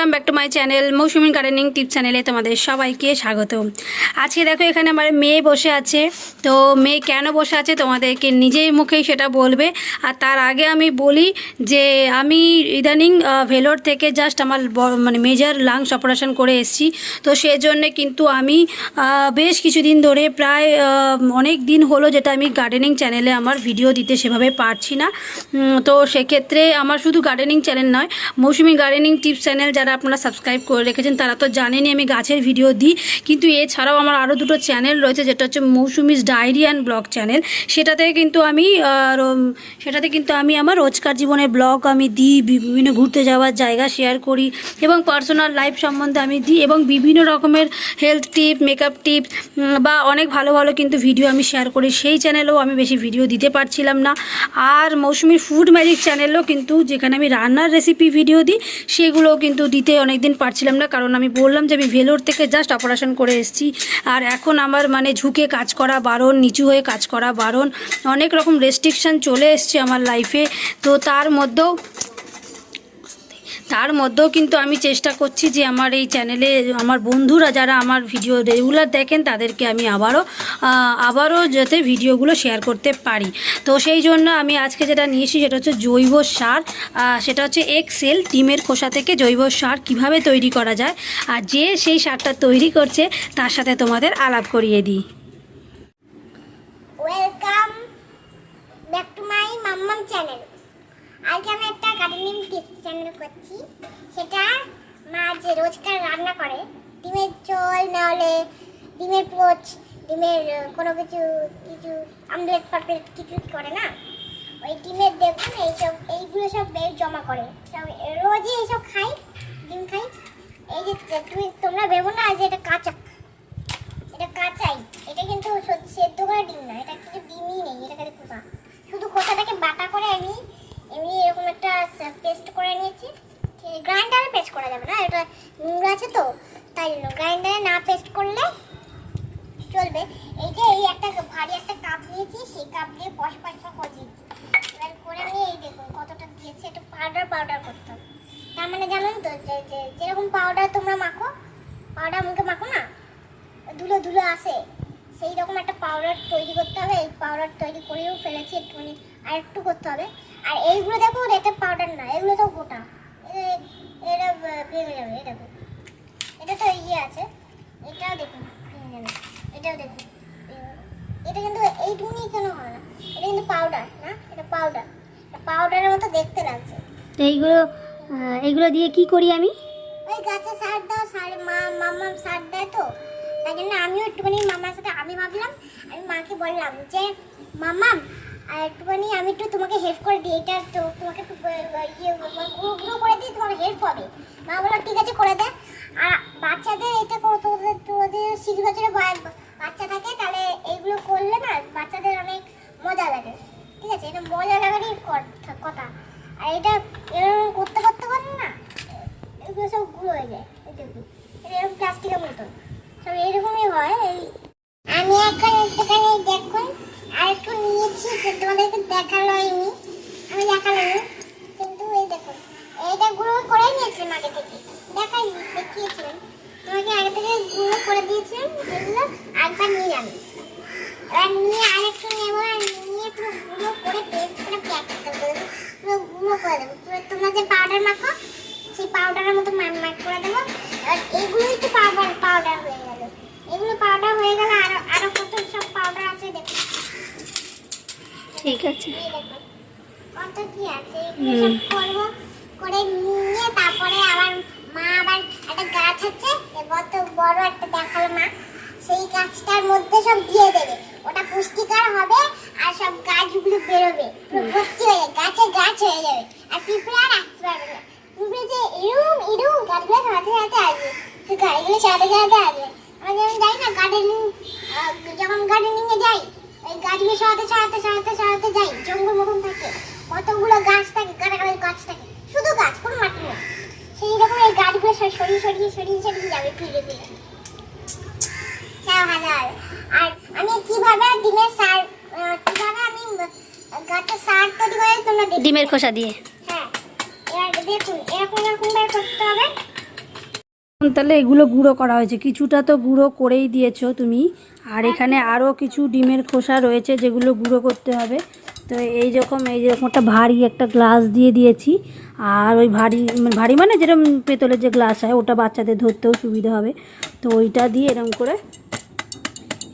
Welcome back to my channel Moushumi gardening tip চ্যানেলে তোমাদের সবাইকে স্বাগত। আজকে দেখো এখানে আমার মেয়ে বসে আছে। তো মেয়ে কেন বসে আছে তোমাদেরকে নিজের মুখেই সেটা বলবে। আর তার আগে আমি বলি যে আমি ইদানিং ভেলোর থেকে জাস্ট আমার মানে মেজর লাংস অপারেশন করে এসেছি। তো সেজন্য কিন্তু আমি বেশ কিছুদিন ধরে প্রায় অনেক দিন হলো যেটা আমি গার্ডেনিং চ্যানেলে আমার ভিডিও দিতে সেভাবে পারছি না। তো সেক্ষেত্রে আমার শুধু গার্ডেনিং চ্যানেল নয় মৌসুমি গার্ডেনিং টিপস চ্যানেল যারা আপনারা সাবস্ক্রাইব করে রেখেছেন, তারা তো জানেনই আমি গাছের ভিডিও দিই। কিন্তু এছাড়াও আমার আরও দুটো চ্যানেল রয়েছে, যেটা হচ্ছে Mousumi's diary and blog channel সেটাতে কিন্তু আমি সেটাতে কিন্তু আমি আমার রোজকার জীবনের ব্লগ আমি দিই, বিভিন্ন ঘুরতে যাওয়ার জায়গা শেয়ার করি এবং পার্সোনাল লাইফ সম্বন্ধে আমি দিই এবং বিভিন্ন রকমের হেলথ টিপ মেকআপ টিপ বা অনেক ভালো ভালো কিন্তু ভিডিও আমি শেয়ার করি। সেই চ্যানেলেও আমি বেশি ভিডিও দিতে পারছিলাম না। আর মৌসুমির ফুড ম্যাজিক চ্যানেলও কিন্তু যেখানে আমি রান্নার রেসিপি ভিডিও দিই, সেগুলোও কিন্তু দিতে অনেক দিন পারছিলাম না, কারণ আমি বললাম যে আমি ভেলোর থেকে জাস্ট অপারেশন করে এসেছি। আর এখন আমার মানে ঝুঁকে কাজ করা বারণ, নিচু হয়ে কাজ করা বারণ, অনেক রকম রেস্ট্রিকশান চলে এসছে আমার লাইফে তো তার মধ্যেও তার মধ্যেও কিন্তু আমি চেষ্টা করছি যে আমার এই চ্যানেলে আমার বন্ধুরা যারা আমার ভিডিও রেগুলার দেখেন তাদেরকে আমি আবারও আবারও যাতে ভিডিওগুলো শেয়ার করতে পারি। তো সেই জন্য আমি আজকে যেটা নিয়েছি সেটা হচ্ছে জৈব সার সেটা হচ্ছে এক্সেল ডিমের খোসা থেকে জৈব সার কীভাবে তৈরি করা যায়, আর যে সেই সারটা তৈরি করছে তার সাথে তোমাদের আলাপ করিয়ে দিই। ওয়েলকাম ব্যাক টু মাই মাম্মাম চ্যানেল আজকে আমি একটা গার্ডেনিং টিপস চ্যানেল করছি। সেটা মা যে রোজকার রান্না করে, ডিমের ঝোল নাহলে ডিমের পোচ, ডিমের কোনো কিছু কিছু আমলেট ফাটলেট কিছু করে না? ওই ডিমের দেখুন, এইসব, এইগুলো সব জমা করে। রোজই এইসব খাই, ডিম খাই। এই যে তুমি, তোমরা ভেবো না যে এটা কাঁচা। এটা কাঁচাই। এটা কিন্তু সেদ্ধ করা ডিম না, এটা কিছু ডিমই নেই, এটা খালি খোসা। শুধু খোসাটাকে বাটা করে আমি এমনি এরকম একটা পেস্ট করে নিয়েছি। গ্রাইন্ডারে পেস্ট করা যাবে না, এটা নোংরা আছে তো, তাই জন্য গ্রাইন্ডারে না পেস্ট করলে চলবে। এই যে এই একটা ভারী একটা কাপ নিয়েছি, সেই কাপ দিয়ে পশ পশ করে দিয়েছি এবার করে নিয়ে এই দেখুন কতটা দিয়েছি, একটু পাউডার পাউডার করতে হবে। তার মানে জানেন তো, যে- যেরকম পাউডার তোমরা মাখো পাউডার মুখে মাখো না, ধুলো ধুলো আসে। সেই রকম একটা পাউডার তৈরি করতে হবে, এই পাউডার তৈরি করেও ফেলেছি একটুখানি। আর একটু করতে হবে। আর এইগুলো দেখো এটা পাউডার না এগুলো তো গোটা। এটা ভেঙে যাবে এই দেখো। এটা তো ইয়ে আছে এটাও দেখুন ভেঙে যাবে এটাও দেখুন। এটা কিন্তু এইটুকুনি কেন হয় না? এটা কিন্তু পাউডার না? এটা পাউডার পাউডারের মতো দেখতে লাগছে। তো এইগুলো এইগুলো দিয়ে কি করি আমি? ওই গাছে সার দাও সার মা মামা সার দেয় তো। তাই জন্য আমিও একটুখানি মামার সাথে আমি ভাবলাম আমি মাকে বললাম যে মামাম আর একটুখানি আমি একটু তোমাকে হেল্প করে দিই, এটা তো তোমাকে একটু ইয়ে গুঁড়ো গুঁড়ো করে দিই, তোমার হেল্প হবে। মা বলো ঠিক আছে, করে দে। আর বাচ্চাদের এটা তোদের তোদের শিশ বছরের বয়- বাচ্চা থাকে, তাহলে এইগুলো করলে না বাচ্চাদের অনেক মজা লাগে। ঠিক আছে, এটা মজা লাগারই কথা। আর এটা এরকম করতে করতে করতে না এগুলো সব গুঁড়ো হয়ে যায় এই দেখুন এটা এরকম প্লাস্টিকের মতো সব এরকমই হয় এই আমি এখন একটুখানি দেখুন আর একটু নিয়েছি যে তোমাদেরকে দেখাল হয়নি আমি দেখালাম কিন্তু এই দেখুন এইটা গুঁড়ো করে নিয়েছিলাম আগে থেকে দেখাই দেখিয়েছিলাম তোমাকে আগে থেকে গুঁড়ো করে দিয়েছিলাম এগুলো একবার এবার নিয়ে আরেকটু নেব আর নিয়ে পুরো গুঁড়ো করে পেস্ট করে প্যাক করে দেবো পুরো গুঁড়ো করে দেবো পুরো তোমরা যে পাউডার মাখো সেই পাউডারের মতো ম্যাক করে দেবো এবার এগুলোই তো পাউডার পাউডার হয়ে গেল এগুলো পাউডার হয়ে গেলে আরও আরও কত সব পাউডার আছে দেখো ঠিক আছে। কত কি আছে এগুলো সব করব করে নিয়ে তারপরে আবার মা আবার একটা গাছ আছে এবার তো বড় একটা দেখাল মা। সেই গাছটার মধ্যে সব দিয়ে দেবে। ওটা পুষ্টিকর হবে আর সব গাছগুলো বেরোবে। ভর্তি হয়ে যাবে, গাছে গাছ হয়ে যাবে। আর পিঁপড়ে আর আসতে পারবে না। পিঁপড়ে যে এরম এরম গাছগুলো সাথে সাথে আসবে। তো গাছগুলো সাথে সাথে আসবে। আমরা যেমন যাই না গার্ডেনিং যখন গার্ডেনিং এ যাই, ওই গাছগুলো সরাতে সরাতে সরাতে সরাতে যাই, জঙ্গল মতন থাকে। কতগুলো গাছ থাকে গাছাগাছ গাছ থাকে। শুধু গাছ, কোনো মাটি নেই। সেই রকম এই গাছগুলো সরিয়ে সরিয়ে সরিয়ে সরিয়ে যাবে ফিরে ফিরে আর আমি কীভাবে ডিমের সার কীভাবে আমি আহ, সার তৈরি করে তোমরা ডিমের খোসা দিয়ে। হ্যাঁ এবার দেখুন এরকম এরকম ভাবে করতে হবে। তাহলে এগুলো গুঁড়ো করা হয়েছে। কিছুটা তো গুঁড়ো করেই দিয়েছ তুমি। আর এখানে আরও কিছু ডিমের খোসা রয়েছে যেগুলো গুঁড়ো করতে হবে। তো এই রকম এই যেরকম একটা ভারী একটা গ্লাস দিয়ে দিয়েছি। আর ওই ভারী মানে ভারী মানে যেরকম পেতলের যে গ্লাস হয় ওটা বাচ্চাদের ধরতেও সুবিধা হবে। তো ওইটা দিয়ে এরকম করে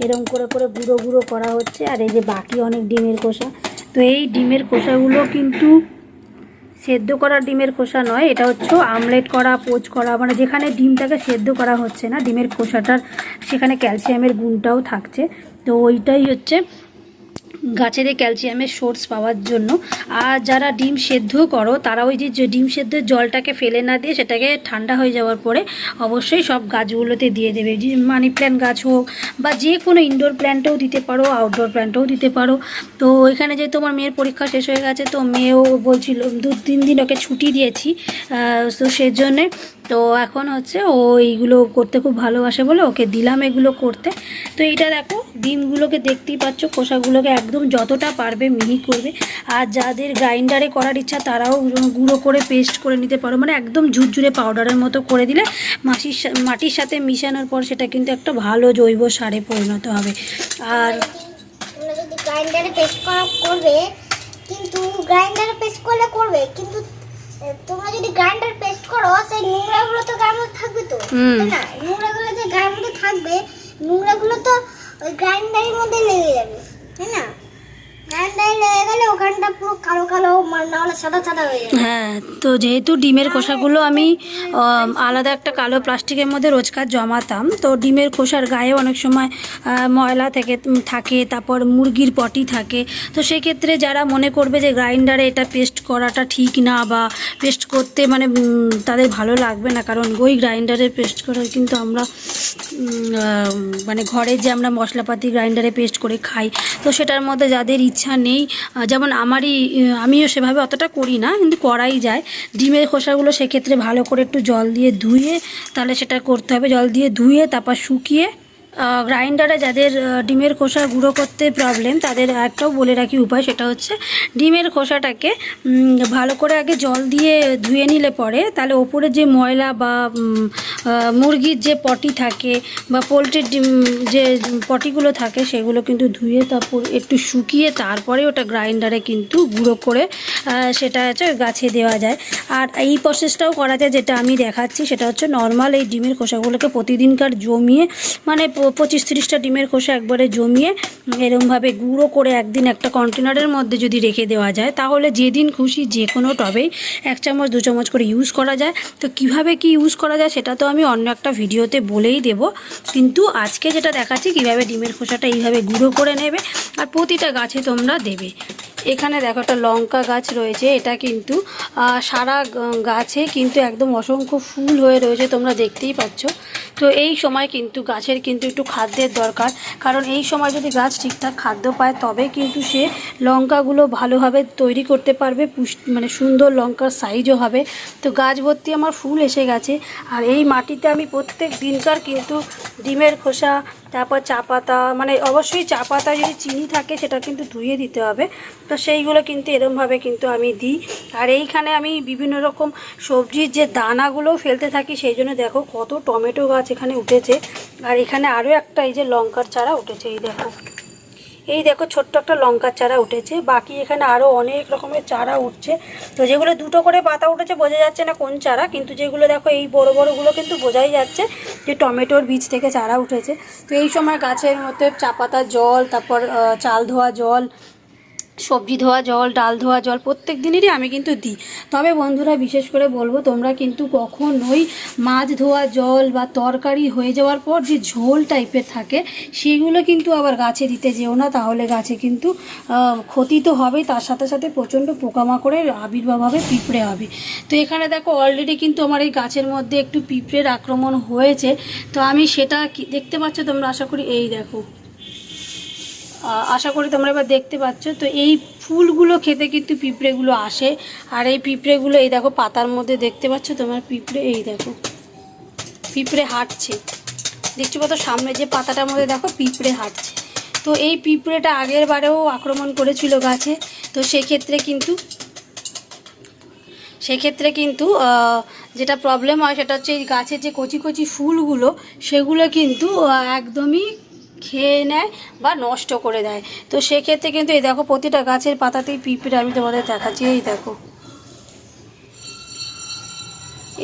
এরকম করে করে গুঁড়ো গুঁড়ো করা হচ্ছে, আর এই যে বাকি অনেক ডিমের খোসা। তো এই ডিমের খোসাগুলো কিন্তু সেদ্ধ করা ডিমের খোসা নয়, এটা হচ্ছে আমলেট করা, পোচ করা মানে যেখানে ডিমটাকে সেদ্ধ করা হচ্ছে না, ডিমের খোসাটার সেখানে ক্যালসিয়ামের গুণটাও থাকছে। তো ওইটাই হচ্ছে গাছের ক্যালসিয়ামের সোর্স পাওয়ার জন্য। আর যারা ডিম সেদ্ধ করো, তারা ওই যে ডিম সেদ্ধের জলটাকে ফেলে না দিয়ে সেটাকে ঠান্ডা হয়ে যাওয়ার পরে অবশ্যই সব গাছগুলোতে দিয়ে দেবে। মানি প্ল্যান্ট গাছ হোক বা যে কোনো ইনডোর প্ল্যান্টেও দিতে পারো আউটডোর প্ল্যান্টেও দিতে পারো। তো এখানে যে তোমার মেয়ের পরীক্ষা শেষ হয়ে গেছে, তো মেয়েও বলছিল দু তিন দিন ওকে ছুটি দিয়েছি তো সেজন্যে তো এখন হচ্ছে ও এইগুলো করতে খুব ভালোবাসে বলে ওকে দিলাম এগুলো করতে। তো এইটা দেখো, ডিমগুলোকে দেখতেই পাচ্ছ, খোসাগুলোকে একদম যতটা পারবে মিহি করবে। আর যাদের গ্রাইন্ডারে করার ইচ্ছা তারাও গুঁড়ো করে পেস্ট করে নিতে পারো। মানে একদম ঝুরঝুরে পাউডারের মতো করে দিলে মাটির মাটির সাথে মিশানোর পর সেটা কিন্তু একটা ভালো জৈব সারে পরিণত হবে। আর করবে, কিন্তু গ্রাইন্ডারে পেস্ট করলে করবে, কিন্তু তোমরা যদি গ্রাইন্ডার পেস্ট করো সেই নোংরাগুলো তো গায়ের মধ্যে থাকবে তো। না? নোংরাগুলো যে গায়ের মধ্যে থাকবে নোংরাগুলো তো ওই গ্রাইন্ডারের মধ্যে লেগে যাবে তাই না? হয়ে, তো যেহেতু ডিমের খোসাগুলো আমি আলাদা একটা কালো প্লাস্টিকের মধ্যে রোজকার জমাতাম, তো ডিমের খোসার গায়ে অনেক সময় ময়লা থেকে থাকে, তারপর মুরগির পটি থাকে। তো সেক্ষেত্রে যারা মনে করবে যে গ্রাইন্ডারে এটা পেস্ট করাটা ঠিক না বা পেস্ট করতে মানে তাদের ভালো লাগবে না, কারণ ওই গ্রাইন্ডারে পেস্ট করা কিন্তু আমরা মানে ঘরে যে আমরা মশলাপাতি গ্রাইন্ডারে পেস্ট করে খাই, তো সেটার মধ্যে যাদের ইচ্ছা নেই। যেমন আমারই আমিও সেভাবে অতটা করি না, কিন্তু করাই যায়। ডিমের খোসাগুলো সেক্ষেত্রে ভালো করে একটু জল দিয়ে ধুয়ে, তাহলে সেটা করতে হবে। জল দিয়ে ধুয়ে, তারপর শুকিয়ে গ্রাইন্ডারে যাদের ডিমের খোসা গুঁড়ো করতে প্রবলেম তাদের একটাও বলে রাখি উপায় সেটা হচ্ছে ডিমের খোসাটাকে ভালো করে আগে জল দিয়ে ধুয়ে নিলে পরে তাহলে ওপরে যে ময়লা বা মুরগির যে পটি থাকে বা পোলট্রির ডিম, যে পটিগুলো থাকে সেগুলো কিন্তু ধুয়ে তারপর একটু শুকিয়ে তারপরে ওটা গ্রাইন্ডারে কিন্তু গুঁড়ো করে সেটা হচ্ছে গাছে দেওয়া যায়। আর এই প্রসেসটাও করা যায়, যেটা আমি দেখাচ্ছি সেটা হচ্ছে নর্মাল এই ডিমের খোসাগুলোকে প্রতিদিনকার জমিয়ে মানে পঁচিশ তিরিশটা ডিমের খোসা একবারে জমিয়ে এরমভাবে গুঁড়ো করে একদিন একটা কন্টেনারের মধ্যে যদি রেখে দেওয়া যায়, তাহলে যেদিন খুশি যে কোনো টবেই এক চামচ, দু চামচ করে ইউজ করা যায়। তো কীভাবে কি ইউজ করা যায় সেটা তো আমি অন্য একটা ভিডিওতে বলেই দেব। কিন্তু আজকে যেটা দেখাচ্ছি, কীভাবে ডিমের খোসাটা এইভাবে গুঁড়ো করে নেবে, আর প্রতিটা গাছে তোমরা দেবে। এখানে দেখো একটা লঙ্কা গাছ রয়েছে, এটা কিন্তু সারা গাছে কিন্তু একদম অসংখ্য ফুল হয়ে রয়েছে, তোমরা দেখতেই পাচ্ছ। তো এই সময় কিন্তু গাছের কিন্তু একটু খাদ্যের দরকার, কারণ এই সময় যদি গাছ ঠিকঠাক খাদ্য পায়, তবে কিন্তু সে লঙ্কাগুলো ভালোভাবে তৈরি করতে পারবে মানে সুন্দর লঙ্কার সাইজও হবে। তো গাছ ভর্তি আমার ফুল এসে গেছে, আর এই মাটিতে আমি প্রত্যেক দিনকার কিন্তু ডিমের খোসা তারপর চা পাতা মানে অবশ্যই চা পাতা যদি চিনি থাকে সেটা কিন্তু ধুয়ে দিতে হবে। তো সেইগুলো কিন্তু এরমভাবে কিন্তু আমি দিই। আর এইখানে আমি বিভিন্ন রকম সবজির যে দানাগুলো ফেলতে থাকি, সেই জন্য দেখো কত টমেটো গাছ এখানে উঠেছে। আর এখানে আরও একটা এই যে লঙ্কার চারা উঠেছে, এই দেখো। এই দেখো ছোট্ট একটা লঙ্কার চারা উঠেছে। বাকি এখানে আরও অনেক রকমের চারা উঠছে। তো যেগুলো দুটো করে পাতা উঠেছে, বোঝা যাচ্ছে না কোন চারা। কিন্তু যেগুলো দেখো এই বড় বড়গুলো কিন্তু বোঝাই যাচ্ছে যে টমেটোর বীজ থেকে চারা উঠেছে। তো এই সময় গাছের মধ্যে চা পাতা জল, তারপর চাল ধোয়া জল সবজি ধোয়া জল, ডাল ধোয়া জল প্রত্যেক দিনেরই আমি কিন্তু দিই। তবে বন্ধুরা, বিশেষ করে বলব, তোমরা কিন্তু কখনোই মাছ ধোয়া জল বা তরকারি হয়ে যাওয়ার পর যে ঝোল টাইপের থাকে, সেগুলো কিন্তু আবার গাছে দিতে যেও না। তাহলে গাছে কিন্তু ক্ষতি তো হবেই। তার সাথে সাথে প্রচণ্ড পোকামাকড়ের আবির্ভাব হবে পিঁপড়ে হবে। তো এখানে দেখো অলরেডি কিন্তু আমার এই গাছের মধ্যে একটু পিঁপড়ের আক্রমণ হয়েছে। তো আমি সেটা দেখতে পাচ্ছ তোমরা? আশা করি এই দেখো। আশা করি তোমরা এবার দেখতে পাচ্ছ। তো এই ফুলগুলো খেতে কিন্তু পিঁপড়েগুলো আসে। আর এই পিঁপড়েগুলো, এই দেখো পাতার মধ্যে দেখতে পাচ্ছ তোমার পিঁপড়ে, এই দেখো, পিঁপড়ে হাঁটছে। দেখছ কত সামনে যে পাতাটার মধ্যে দেখো পিঁপড়ে হাঁটছে। তো এই পিঁপড়েটা আগের বারেও আক্রমণ করেছিল গাছে। তো সেক্ষেত্রে কিন্তু সেক্ষেত্রে কিন্তু যেটা প্রবলেম হয় সেটা হচ্ছে এই গাছের যে কচি কচি ফুলগুলো, সেগুলো কিন্তু একদমই খেয়ে নেয় বা নষ্ট করে দেয়। তো সেক্ষেত্রে কিন্তু এই দেখো প্রতিটা গাছের পাতাতেই পিঁপড়ে, আমি তোমাদের দেখাচ্ছি, এই দেখো।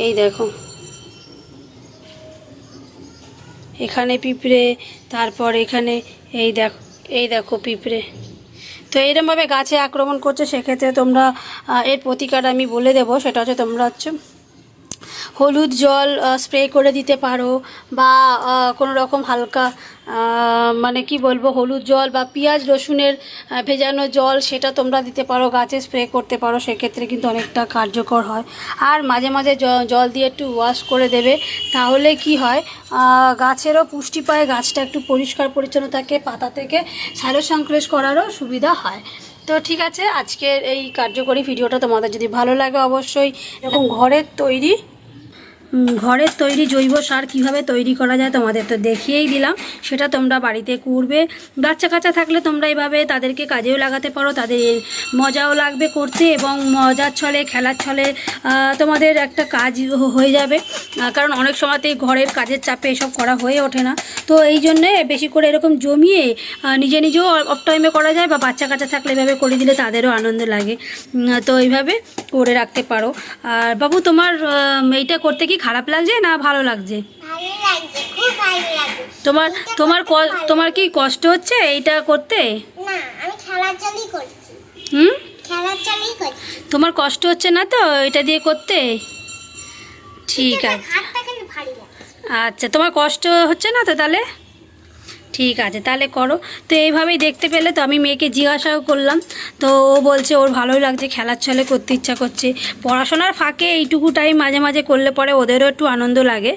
এই দেখো। এখানে পিঁপড়ে, তারপর এখানে এই দেখো এই দেখো পিঁপড়ে। তো এইরকমভাবে গাছে আক্রমণ করছে, সেক্ষেত্রে তোমরা এর প্রতিকার আমি বলে দেবো, সেটা হচ্ছে তোমরা হচ্ছে হলুদ জল স্প্রে করে দিতে পারো বা কোনো রকম হালকা মানে কি বলব, হলুদ জল বা পেঁয়াজ রসুনের ভেজানো জল, সেটা তোমরা দিতে পারো, গাছে স্প্রে করতে পারো, সেক্ষেত্রে কিন্তু অনেকটা কার্যকর হয়। আর মাঝে মাঝে জল দিয়ে একটু ওয়াশ করে দেবে, তাহলে কি হয় গাছেরও পুষ্টি পায়, গাছটা একটু পরিষ্কার পরিচ্ছন্ন থাকে, পাতা থেকে সালো সংশ্লেষ করারও সুবিধা হয়। তো ঠিক আছে, আজকের এই কার্যকরী ভিডিওটা তোমাদের যদি ভালো লাগে অবশ্যই, এরকম ঘরের তৈরি ঘরের তৈরি জৈব সার কীভাবে তৈরি করা যায় তোমাদের তো দেখিয়েই দিলাম। সেটা তোমরা বাড়িতে করবে। বাচ্চা কাচ্চা থাকলে তোমরা এইভাবে তাদেরকে কাজেও লাগাতে পারো, তাদের মজাও লাগবে করতে এবং মজার ছলে, খেলার ছলে তোমাদের একটা কাজ হয়ে যাবে। কারণ অনেক সময়তেই ঘরের কাজের চাপে এসব করা হয়ে ওঠে না। তো এই জন্যে বেশি করে এরকম জমিয়ে নিজে নিজেও অফ টাইমে করা যায় বা বাচ্চা কাচ্চা থাকলে এভাবে করে দিলে তাদেরও আনন্দ লাগে। তো এইভাবে করে রাখতে পারো। আর বাবু তোমার এইটা করতে কি খারাপ লাগছে না ভালো লাগছে? তোমার তোমার ক- তোমার কি কষ্ট হচ্ছে এইটা করতে? হুম? তোমার কষ্ট হচ্ছে না তো এটা দিয়ে করতে? ঠিক আছে। আচ্ছা তোমার কষ্ট হচ্ছে না তো তাহলে? ঠিক আছে, তাহলে করো। তো এইভাবেই দেখতে পেলে তো আমি মেয়েকে জিজ্ঞাসাও করলাম। তো ও বলছে, ওর ভালোই লাগছে, খেলার ছলে করতে ইচ্ছা করছে। পড়াশোনার ফাঁকে এইটুকু টাইম মাঝে মাঝে করলে পরে ওদেরও একটু আনন্দ লাগে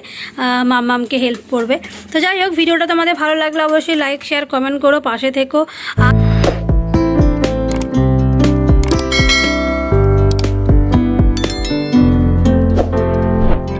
মামমামকে হেল্প করবে। তো যাই হোক, ভিডিওটা তোমাদের ভালো লাগলে অবশ্যই লাইক শেয়ার কমেন্ট করো, পাশে থেকো। আর